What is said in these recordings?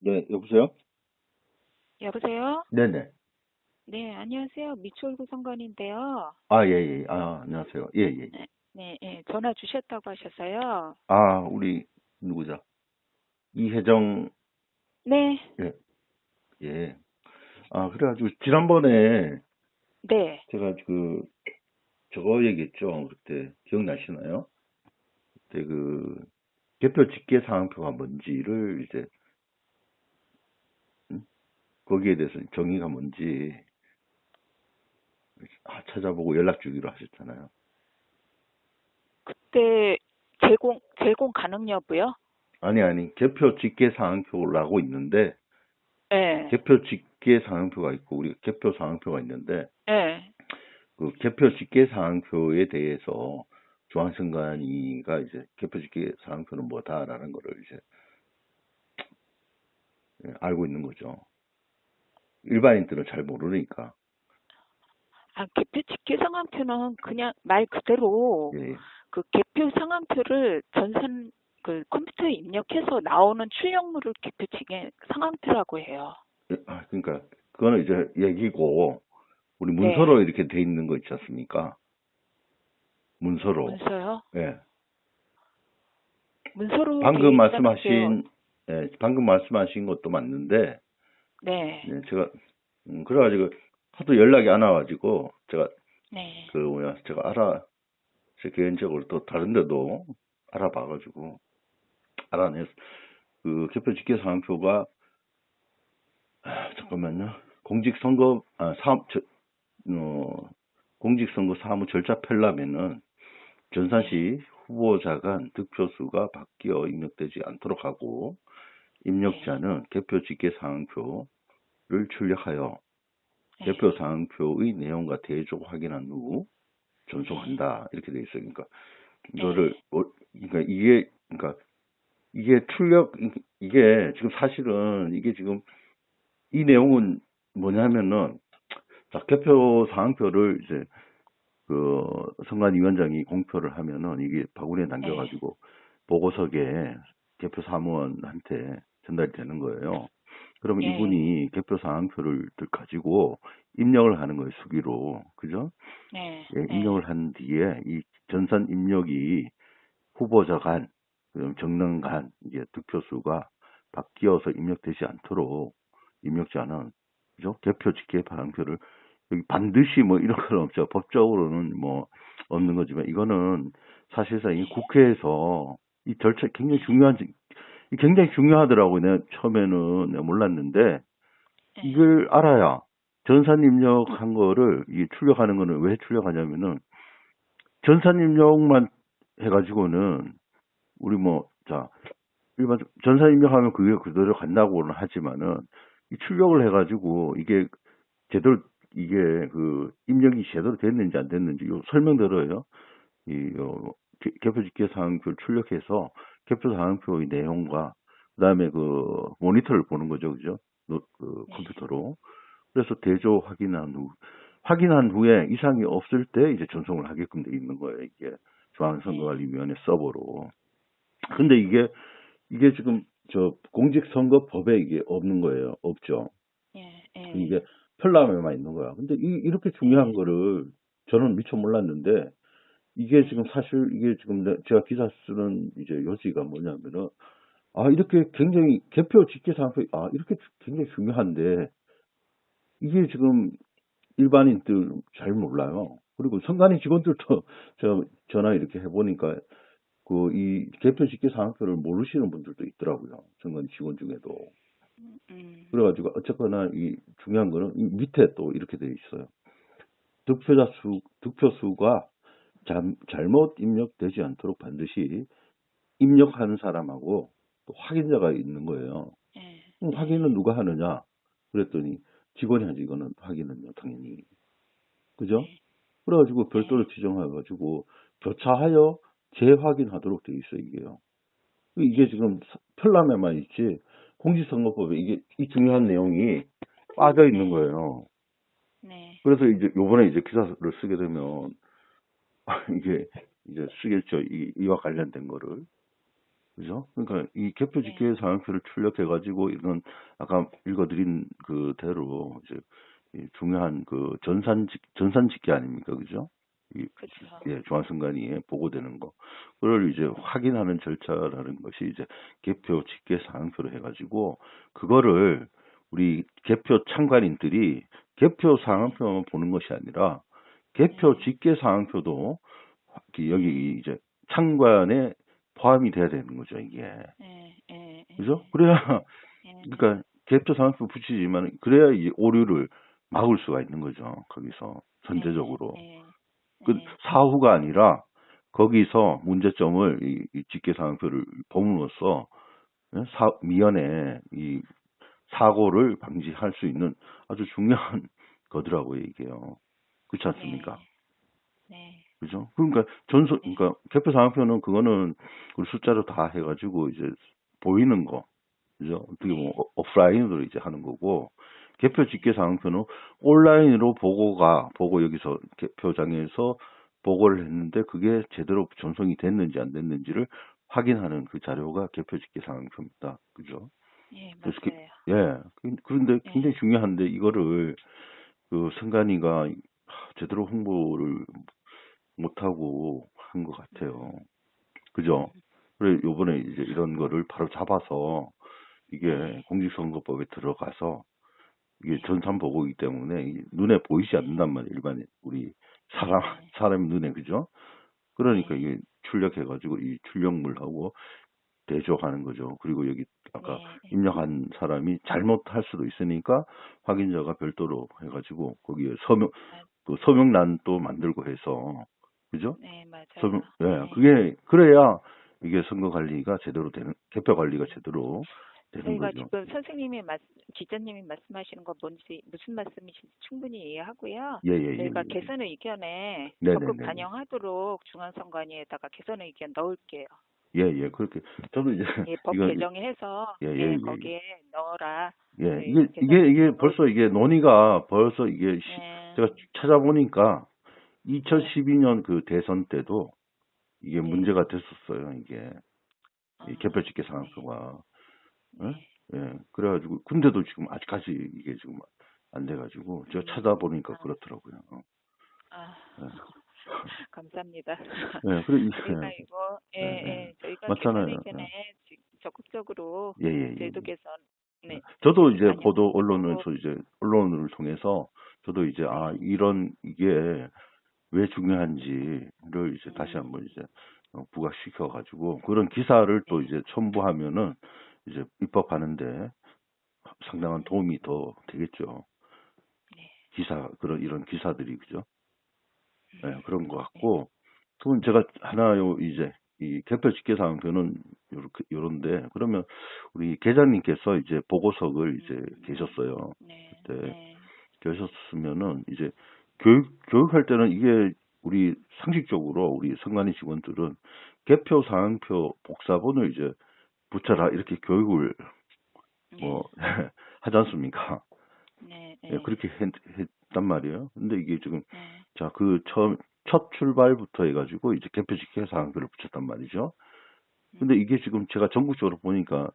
네, 여보세요? 여보세요? 네네. 네, 안녕하세요. 미추홀 구성관인데요. 아, 예, 예. 아, 안녕하세요. 예, 예. 네, 예, 전화 주셨다고 하셔서요. 아, 우리, 누구죠? 이혜정, 네, 예. 예. 아, 그래가지고, 지난번에 네, 제가 그, 저거 얘기했죠. 그때, 기억나시나요? 그때 그, 개표 집계 사항표가 뭔지를 이제, 음? 거기에 대해서 정의가 뭔지, 아, 찾아보고 연락 주기로 하셨잖아요. 그때 제공, 제공 가능 여부요? 아니, 아니, 개표 집계 사항표라고 있는데, 네, 개표 집계 사항표가 있고 우리 개표 사항표가 있는데 네, 그 개표 집계 사항표에 대해서 중앙선관위가 이제 개표 집계 사항표는 뭐다라는 거를 이제 예, 알고 있는 거죠. 일반인들은 잘 모르니까. 아, 개표 집계 상황표는 그냥 말 그대로 예, 예. 그 개표 상황표를 전산 그 컴퓨터에 입력해서 나오는 출력물을 개표 집계 상황표라고 해요. 예, 아, 그러니까 그거는 이제 얘기고 우리 네. 문서로 이렇게 돼 있는 거 있지 않습니까? 문서로. 문서요? 예. 문서로 방금. 말씀하신 예, 방금 말씀하신 것도 맞는데 네, 네, 제가 음, 그래가지고 하도 연락이 안 와가지고 제가 네, 그 뭐야 제가 알아 제 개인적으로 또 다른 데도 알아봐가지고 알아냈 그 개표 집계 사항표가 아, 잠깐만요. 공직선거 아 사업 저, 어, 공직선거 사무 절차 편람에는 전산시 후보자 간 득표수가 바뀌어 입력되지 않도록 하고 입력자는 개표 집계 사항표를 출력하여 네. 개표 사항표의 내용과 대조 확인한 후 전송한다 이렇게 돼 있어요. 그러니까 이거를 어, 그러니까 이게 그러니까 이게 출력 이게 지금 사실은 이게 지금 이 내용은 뭐냐면은 자 개표 사항표를 이제 그 선관위원장이 공표를 하면은 이게 바구니에 남겨가지고 보고석에 개표 사무원한테 전달이 되는 거예요. 그러면 예. 이분이 개표 사항표를 가지고 입력을 하는 거예요, 수기로. 그죠? 네, 예, 네. 입력을 한 뒤에 이 전산 입력이 후보자 간, 그다음 정당 간, 이제 득표수가 바뀌어서 입력되지 않도록 입력자는, 그죠? 개표 집계 사항표를 여기 반드시 뭐 이런 건 없죠. 법적으로는 뭐 없는 거지만 이거는 사실상 이 국회에서 이 절차 굉장히 중요한, 이 굉장히 중요하더라고요. 내가 처음에는 내가 몰랐는데 네. 이걸 알아야 전산 입력한 거를 이 출력하는 거는 왜 출력하냐면은 전산 입력만 해가지고는 우리 뭐자 일반 전산 입력하면 그게 그대로 간다고는 하지만은 이 출력을 해가지고 이게 제대로 이게 그 입력이 제대로 됐는지 안 됐는지 요 설명대로요. 이 어, 개- 개표 집계 사항표를 출력해서 개표 사항표의 내용과 그다음에 그 모니터를 보는 거죠, 그죠? 노- 그 네. 컴퓨터로. 그래서 대조 확인한 후 확인한 후에 이상이 없을 때 이제 전송을 하게끔 돼 있는 거예요, 이게 중앙선거관리위원회 서버로. 근데 이게 이게 지금 저 공직선거법에 이게 없는 거예요, 없죠. 예, 예. 이게 편람에만 있는 거야. 근데 이, 이렇게 중요한 거를 저는 미처 몰랐는데 이게 지금 사실 이게 지금 내- 제가 기사 쓰는 이제 요지가 뭐냐면은 아 이렇게 굉장히 개표 집계 상표 아 이렇게 주- 굉장히 중요한데 이게 지금 일반인들 잘 몰라요. 그리고 선관위 직원들도 제가 전화 이렇게 해보니까 그 이 개표 집계 상표를 모르시는 분들도 있더라고요. 선관위 직원 중에도. 음, 그래가지고 어쨌거나 이 중요한 거는 이 밑에 또 이렇게 돼 있어요. 득표자 수 득표 수가 잠- 잘못 입력되지 않도록 반드시 입력하는 사람하고 또 확인자가 있는 거예요. 예. 그럼 확인은 누가 하느냐? 그랬더니 직원이 하지 이거는 확인은요 당연히 그죠? 그래가지고 별도로 지정해가지고 교차하여 재확인하도록 돼 있어 이게요. 이게 지금 편람에만 있지 공직선거법에 이게 이 중요한 내용이 빠져 있는 거예요. 네. 그래서 이제 요번에 이제 기사를 쓰게 되면 이게 이제 쓰겠죠 이, 이와 관련된 거를 그죠? 그러니까 이 개표 네. 집계 상황표를 출력해 가지고 이건 아까 읽어드린 그대로 이제 이 중요한 그 전산 집 전산 집계 아닙니까, 그죠? 이 그렇죠. 예, 중앙선관위에 보고되는 거. 그걸 이제 확인하는 절차라는 것이 이제 개표 집계 사항표로 해가지고 그거를 우리 개표 참관인들이 개표 사항표만 보는 것이 아니라 개표 네. 집계 사항표도 여기 이제 참관에 포함이 돼야 되는 거죠, 이게. 예, 예, 예. 그죠? 그래야, 예. 그러니까 개표 사항표 붙이지만 그래야 이 오류를 막을 수가 있는 거죠, 거기서 선제적으로. 예, 예. 그 예. 사후가 아니라 거기서 문제점을 이, 이 집계 상표를 범으로써 예, 사, 미연에 이 사고를 방지할 수 있는 아주 중요한 거더라고요 이게요. 그렇지 않습니까? 네. 그죠? 그러니까 전소 그러니까 개표 상표는 그거는 우리 숫자로 다 해가지고 이제 보이는 거 그죠? 어떻게 보면 오- 오프라인으로 이제 하는 거고 개표 집계 상표는 온라인으로 보고가 보고 여기서 개표장에서 보고를 했는데 그게 제대로 전송이 됐는지 안 됐는지를 확인하는 그 자료가 개표 집계 상표입니다. 그죠? 예, 그래서 그- 맞아요. 예. 그- 그런데 예. 굉장히 중요한데 이거를 그 하, 제대로 홍보를 못하고 한 것 같아요. 그죠? 그래 요번에 이제 이런 거를 바로 잡아서 이게 공직선거법에 들어가서 이게 전산 보고이기 때문에 눈에 보이지 않는단 말이에요. 일반 우리 사람 네. 사람 눈에 그죠? 그러니까 이게 출력해가지고 이 출력물하고 대조하는 거죠. 그리고 여기 아까 네. 입력한 사람이 잘못할 수도 있으니까 확인자가 별도로 해가지고 거기에 서명 그 서명란도 만들고 해서 그죠? 네, 맞아요. 서명 예 네. 그게 그래야 이게 선거 관리가 제대로 되는 개표 관리가 제대로 되는 거죠. 지금 선생님이 말, 기자님이 말씀하시는 건 뭔지 무슨 말씀이신지 충분히 이해하고요. 예예예. 저희가 개선 의견에 네네네. 적극 반영하도록 중앙선관위에다가 개선 의견 넣을게요. 예 예 그렇게 저도 이제 예, 법 이건- 개정해서 예, 예, 예, 예, 거기에 넣어라. 예 네, 이게 이게 이게. 벌써 이게 논의가 벌써 이게 시- 네. 제가 찾아보니까 2012년 그 대선 때도 이게 네. 문제가 됐었어요. 이게 이 아, 개표 집계 상황표가 네. 예 그래가지고 근데도 지금 아직까지 이게 지금 안 돼가지고 제가 찾아보니까 그렇더라고요. 아, 네. 감사합니다. 예 그래 이- 저희가 이거 예, 네, 네. 예, 저희가 맞잖아요. 지- 적극적으로 예, 예, 예. 제도 개선 네. 저도 이제. 보도 언론에서 이제 언론을 통해서 저도 이제 아 이런 이게 왜 중요한지를 이제 다시 음. 한번 이제 어, 부각시켜 가지고 그런 기사를 또 이제 첨부하면은 이제 입법하는데 상당한 도움이 더 되겠죠. 네. 기사 그런 이런 기사들이 그죠? 음. 네, 그런 것 같고 그건 제가 하나 요 이제 이 개표 집계 사항표는 요렇게 요런데 그러면 우리 계장님께서 이제 보고석을 이제 계셨어요. 네. 그때 네. 계셨으면은 이제 교육 교육할 때는 이게 우리 상식적으로 우리 선관위 직원들은 개표 사항표 복사본을 이제 붙여라 이렇게 교육을 뭐 하지 않습니까? 네. 네. 예, 그렇게 했, 했단 말이에요. 근데 이게 지금 네. 자, 그 처음 첫 출발부터 해가지고 이제 개표 집계 사항표를 붙였단 말이죠. 근데 이게 지금 제가 전국적으로 보니까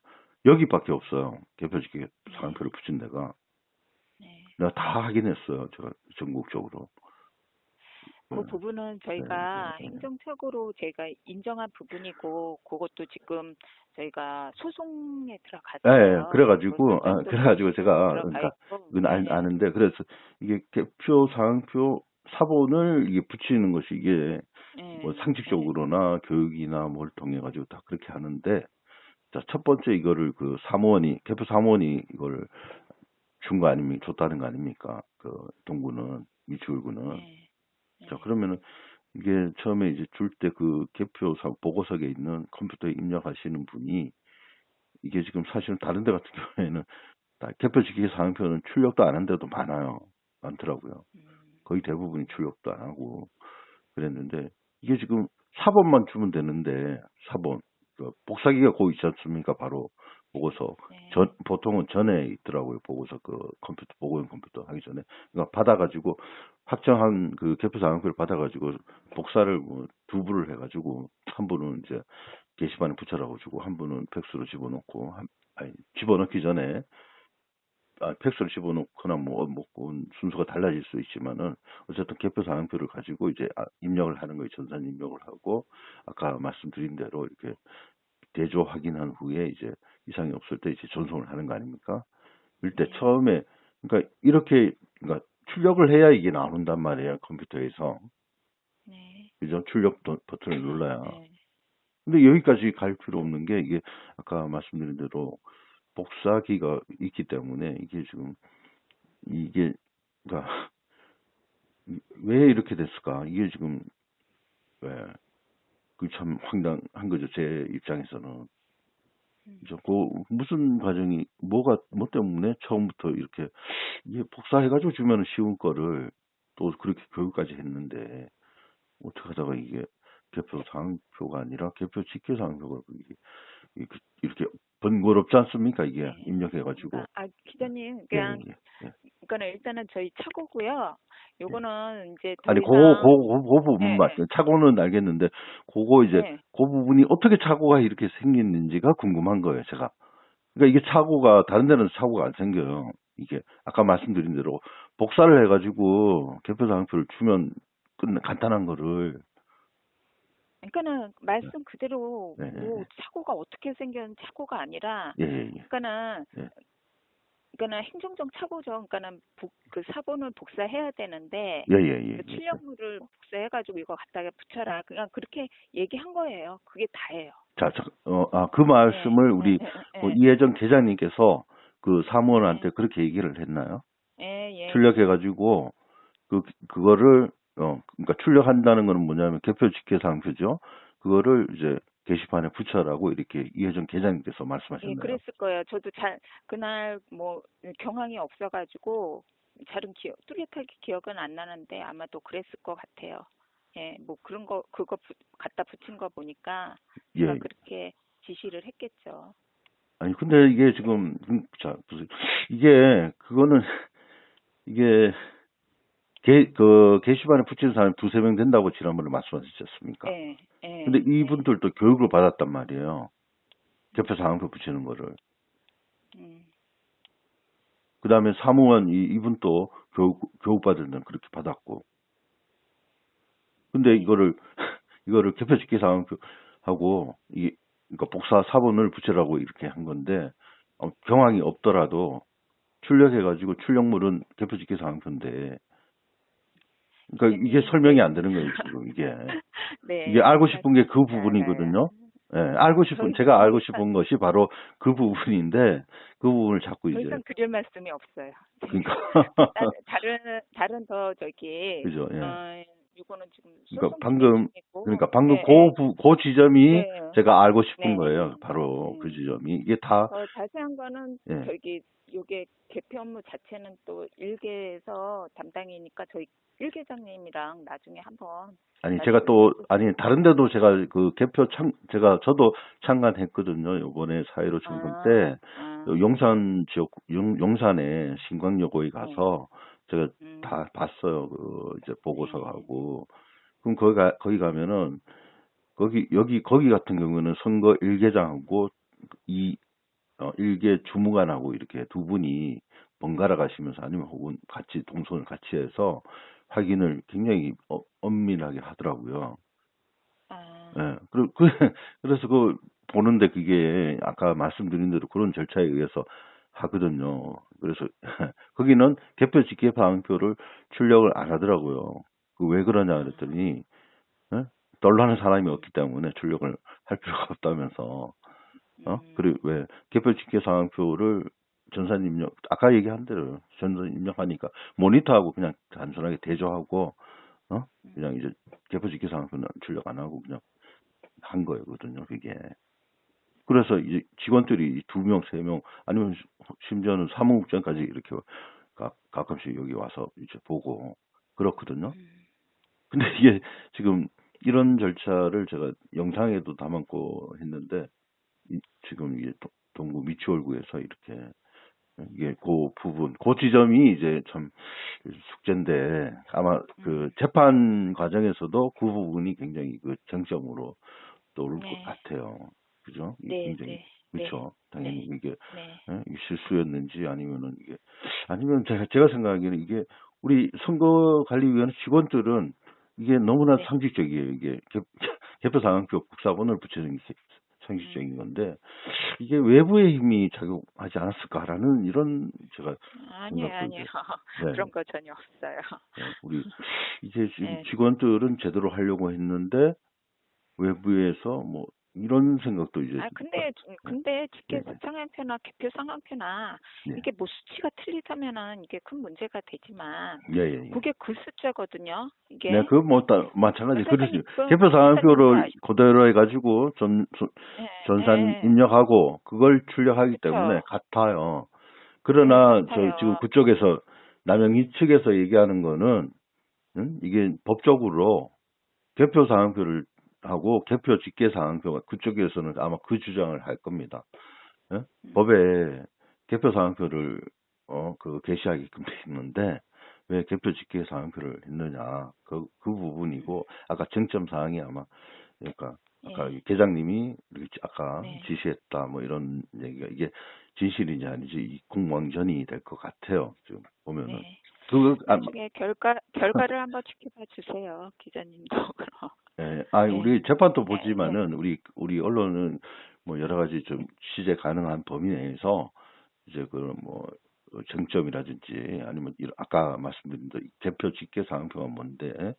여기밖에 없어요. 개표 집계 사항표를 붙인 데가. 네. 내가 다 확인했어요. 제가 전국적으로. 그 네. 부분은 저희가 네, 네, 네. 행정적으로 저희가 인정한 부분이고 그것도 지금 저희가 소송에 예, 들어갔어요. 예. 그래가지고, 아, 소송도 그래가지고 제가, 그러니까. 그건 아, 네. 아는데, 그래서 이게 개표 사항표 사본을 이게 붙이는 것이 이게 네. 뭐 상식적으로나 교육이나 뭘 통해 가지고 다 그렇게 하는데 자 첫 번째 이거를 그 사무원이 개표 사무원이 이걸 준 거 아닙니까 줬다는 거 아닙니까 그 동구는 미추홀구는 네. 네. 자 그러면은 이게 처음에 이제 줄 때 그 개표 사 보고석에 있는 컴퓨터에 입력하시는 분이 이게 지금 사실은 다른 데 같은 경우에는 다 개표 직계 사항표는 출력도 안 한 데도 많아요 많더라고요 음. 거의 대부분이 출력도 안 하고 그랬는데 이게 지금 사본만 주면 되는데 사본 그 복사기가 거기 있지 않습니까? 바로 보고서. 네. 전 보통은 전에 있더라고요 보고서. 그 컴퓨터 보고용 컴퓨터 하기 전에. 그러니까 받아가지고 확정한 그 개표 사 항표를 받아가지고 복사를 뭐 두 부를 해가지고 한 부는 이제 게시판에 붙여라고 주고 한 분은 팩스로 집어넣고 한, 아니 집어넣기 전에 아, 팩스로 집어넣거나 뭐, 뭐 그건 순서가 달라질 수 있지만은 어쨌든 개표 사항표를 가지고 이제 아, 입력을 하는 거예요. 전산 입력을 하고 아까 말씀드린 대로 이렇게 대조 확인한 후에 이제 이상이 없을 때 이제 전송을 하는 거 아닙니까? 일때 네. 처음에 그러니까 이렇게 그러니까 출력을 해야 이게 나온단 말이에요 컴퓨터에서 네. 그죠? 출력 버- 버튼을 눌러야. 네. 근데 여기까지 갈 필요 없는 게 이게 아까 말씀드린 대로 복사기가 있기 때문에 이게 지금 이게 이- 왜 이렇게 됐을까? 이게 지금 왜그참 황당한 거죠 제 입장에서는? 그 무슨 과정이 뭐가 뭐 때문에 처음부터 이렇게 이게 복사해가지고 주면 쉬운 거를 또 그렇게 교육까지 했는데 어떻게 하다가 이게 개표 사항표가 아니라 개표 직계 이게 이렇게- 이렇게 번거롭지 않습니까 이게 네. 입력해가지고 그러니까, 아, 기자님, 예, 그냥, 예, 예. 그거는 일단은 저희 차고고요. 요거는 이제 더 아니 그거 그거 그거 부분만 네. 차고는 알겠는데 그거 이제 네. 그 부분이 어떻게 차고가 이렇게 생겼는지가 궁금한 거예요 제가 그러니까 이게 차고가 다른 데는 차고가 안 생겨요 이게 아까 말씀드린 대로 복사를 해가지고 개표 사항표를 주면 끝 간단한 거를 그러니까는 말씀 그대로 네, 네, 뭐 네. 사고가 어떻게 생긴 사고가 아니라 예, 예, 예. 그러니까는 예. 그러니까는 행정적 사고죠. 그러니까는 복, 그 사본을 복사해야 되는데 예. 그 출력물을 복사해가지고 이거 갖다가 붙여라. 그냥 그렇게 얘기한 거예요. 그게 다예요. 자, 자, 어, 아, 그 말씀을 네, 우리 네, 네, 뭐 네. 이혜정 계장님께서 그 사무원한테 네. 그렇게 얘기를 했나요? 예, 예. 출력해가지고 그 그거를 어 그러니까 출력한다는 거는 뭐냐면 개표 직계사항표죠. 그거를 이제 게시판에 붙여라고 이렇게 이혜정 계장님께서 예, 말씀하셨나요? 그랬을 거예요. 저도 잘 그날 뭐 경황이 없어가지고 잘은 기억 뚜렷하게 기억은 안 나는데 아마도 그랬을 것 같아요. 예, 뭐 그런 거 그거 부- 갖다 붙인 거 보니까 예. 그렇게 지시를 했겠죠. 아니 근데 이게 지금 음, 자 무슨 이게 그거는 이게 게, 그 게시판에 붙이는 사람이 두세 명 된다고 지난번에 말씀하셨지 않습니까? 예, 예. 근데 이분들도 교육을 받았단 말이에요. 개표 사항표 붙이는 거를. 음, 그 다음에 사무원 이, 이분도 교육, 교육받을 는 그렇게 받았고. 근데 이거를, 이거를 개표 직계 사항표 하고, 이, 그러니까 복사 사본을 붙이라고 이렇게 한 건데, 어, 경황이 없더라도 출력해가지고 출력물은 개표 직계 사항표인데, 그러니까 이게 설명이 안 되는 거예요, 지금 이게. 네. 이게 알고 싶은 게 그. 부분이거든요. 예, 알고 싶은, 제가 알고 더 싶은 것이 바로 그 부분인데, 그 부분을 자꾸 더 이제, 이상 드릴 말씀이 없어요. 그러니까. 다른 다른 다른 더 저기 그죠, 예. 어, 이거는 지금 그러니까 방금, 중이고, 그러니까 방금 네, 그, 부, 그 지점이 네. 제가 알고 싶은 네. 거예요. 바로 음. 그 지점이. 이게 다, 더 자세한 거는 예. 저기 요게 개표 업무 자체는 또 일개에서 담당이니까 저희 일계장님이랑 나중에 한번 아니, 제가 또, 아니, 다른 데도 제가 그 개표 참, 제가, 저도 참관했거든요. 요번에 사회로 청금 아, 때, 아, 용산 지역, 용, 용산에 신광여고에 가서 제가 음, 다 봤어요. 그, 이제 보고서 네. 하고. 그럼 거기 가, 거기 가면은, 거기, 여기, 거기 같은 경우는 선거 일개장하고 이, 어, 일개 주무관하고 이렇게 두 분이 번갈아 가시면서 아니면 혹은 같이 동선을 같이 해서 확인을 굉장히 어, 엄밀하게 하더라고요. 아, 예. 그, 그, 그래서 그 보는데 그게 아까 말씀드린 대로 그런 절차에 의해서 하거든요. 그래서 거기는 개표 직계 방표를 출력을 안 하더라고요. 그 왜 그러냐 그랬더니 예? 널라는 사람이 없기 때문에 출력을 할 필요가 없다면서 어? 음, 그리고 왜 개표 직계 상표를 전산 입력 아까 얘기한 대로 전산 입력하니까 모니터하고 그냥 단순하게 대조하고 어 그냥 이제 개표 직계 상표는 출력 안 하고 그냥 한 거거든요 그게 그래서 이제 직원들이 두 명 세 명 아니면 심지어는 사무국장까지 이렇게 가, 가끔씩 여기 와서 이제 보고 그렇거든요 음, 근데 이게 지금 이런 절차를 제가 영상에도 담았고 했는데 이- 지금 이게 도- 동구 미추홀구에서 이렇게 이게 그 부분, 그 지점이 이제 참 숙제인데 아마 그 재판 과정에서도 그 부분이 굉장히 그 쟁점으로 떠오를 네. 것 같아요. 그죠? 이 네, 굉장히 네, 그렇죠. 당연히 이게 네. 예? 이게 실수였는지 아니면은 이게 아니면 제가 제가 생각하기에는 이게 우리 선거관리위원회 직원들은 이게 너무나 네. 상식적이에요. 이게 개, 개표 상황표 국사본을 붙이는 게 음. 상식적인 건데 이게 외부의 힘이 작용하지 않았을까라는 이런 제가 아니에요, 아니에요. 네. 그런 거 전혀 없어요. 예, 우리 이제 지금 네. 직원들은 제대로 하려고 했는데 외부에서 뭐 이런 생각도 이제 아 근데 근데 직계 네. 상황표나 개표 상황표나 네. 이게 뭐 수치가 틀리다면은 이게 큰 문제가 되지만 예예 예. 그게 그 숫자거든요. 이게 네, 그뭐 마찬가지 그렇죠. 선생님, 그 개표 상황표를 그대로 해가지고 전 전- 네, 전산 네. 입력하고 그걸 출력하기 그쵸. 때문에 같아요. 그러나 네, 저 같아요. 지금 그쪽에서 남영희 측에서 얘기하는 거는 음? 이게 법적으로 개표 상황표를 하고 개표 직계 상황표가 그쪽에서는 아마 그 주장을 할 겁니다. 예? 음. 법에 개표 상황표를 어 그 게시하게끔 돼 있는데 왜 개표 직계 상황표를 했느냐 그 그 부분이고 아까 쟁점 사항이 아마 그러니까 아까 예. 이 계장님이 아까 네. 지시했다 뭐 이런 얘기가 이게 진실인지 아닌지 이 공방전이 될 것 같아요 지금 보면은 네. 그거 아, 나중에 결과 결과를 한번 지켜봐 주세요, 기자님도 그럼. 예, 아 네. 우리 재판도 네, 보지만은 우리 우리 언론은 뭐 여러 가지 좀 취재 가능한 범위 내에서 이제 그뭐 쟁점이라든지 아니면 이런 아까 말씀드린 대로 개표 직계 상황표가 뭔데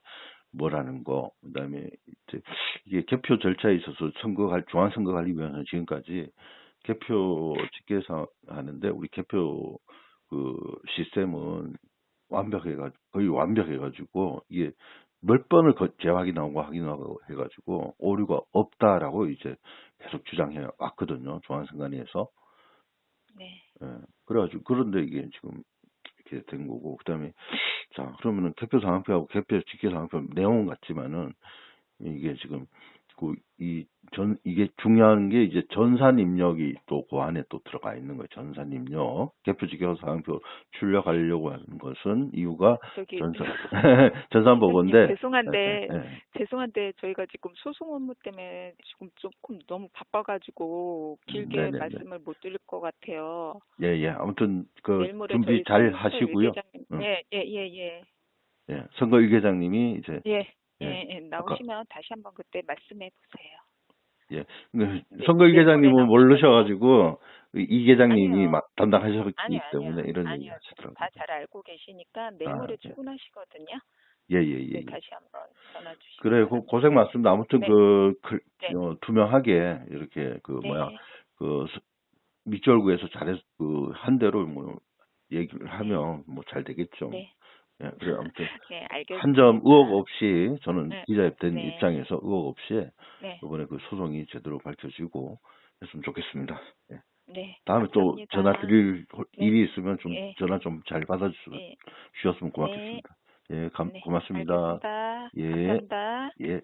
뭐라는 거 그다음에 이제 이게 개표 절차에 있어서 선거관 중앙선거관리위원회 지금까지 개표 직계상 하는데 우리 개표 그 시스템은 완벽해가 거의 완벽해가지고 이게 몇 번을 거- 재확인하고 확인하고 해가지고 오류가 없다라고 이제 계속 주장해 왔거든요 중앙선관위에서 네. 예, 그래가지고 그런데 이게 지금 이렇게 된 거고 그다음에 자 그러면은 개표 상황표하고 개표 직계 상황표 내용은 같지만은 이게 지금 그 이 전 이게 중요한 게 이제 전산 입력이 또그 안에 또 들어가 있는 거예요 전산 입력 개표 직계 상황표 출력하려고 하는 것은 이유가 전산 전산 보고인데 죄송한데 예, 예. 죄송한데 저희가 지금 소송 업무 때문에 지금 조금 너무 바빠가지고 길게 네네네. 말씀을 못 드릴 것 같아요. 예, 예. 아무튼 그 준비 잘 하시고요. 응. 예, 예, 예, 예, 예. 선거 일계장님이 이제 예, 예, 예. 예, 나오시면 다시 한번 그때 말씀해 보세요. 그 네, 선거 일계장님은 내일 모레 모르셔가지고 이 계장님이. 막 담당하셨기 아니요, 때문에 아니요, 이런 아니요. 얘기 하시더라고요. 다 잘 알고 계시니까 내일 아, 네. 출근하시거든요. 예, 예, 예. 네, 예. 다시 한번 전화 주시면 그래, 고, 고생 많습니다. 아무튼 네. 그, 그 네. 어, 투명하게 이렇게 그 네, 뭐야 그 스- 밑절구에서 잘해서 그한 대로 뭐 얘기를 하면 뭐 잘 되겠죠. 네, 예, 그래 아무튼 네, 알겠습니다. 한 점 의혹 없이 저는 네. 기자 된 네. 입장에서 의혹 없이 네, 이번에 그 소송이 제대로 밝혀지고 했으면 좋겠습니다. 예. 네. 다음에 또 감사합니다. 전화 드릴 네. 일이 있으면 좀 예. 전화 좀 잘 받아주셨으면 네, 고맙겠습니다. 예, 감, 네, 고맙습니다. 알겠습니다. 예. 감사합니다. 예.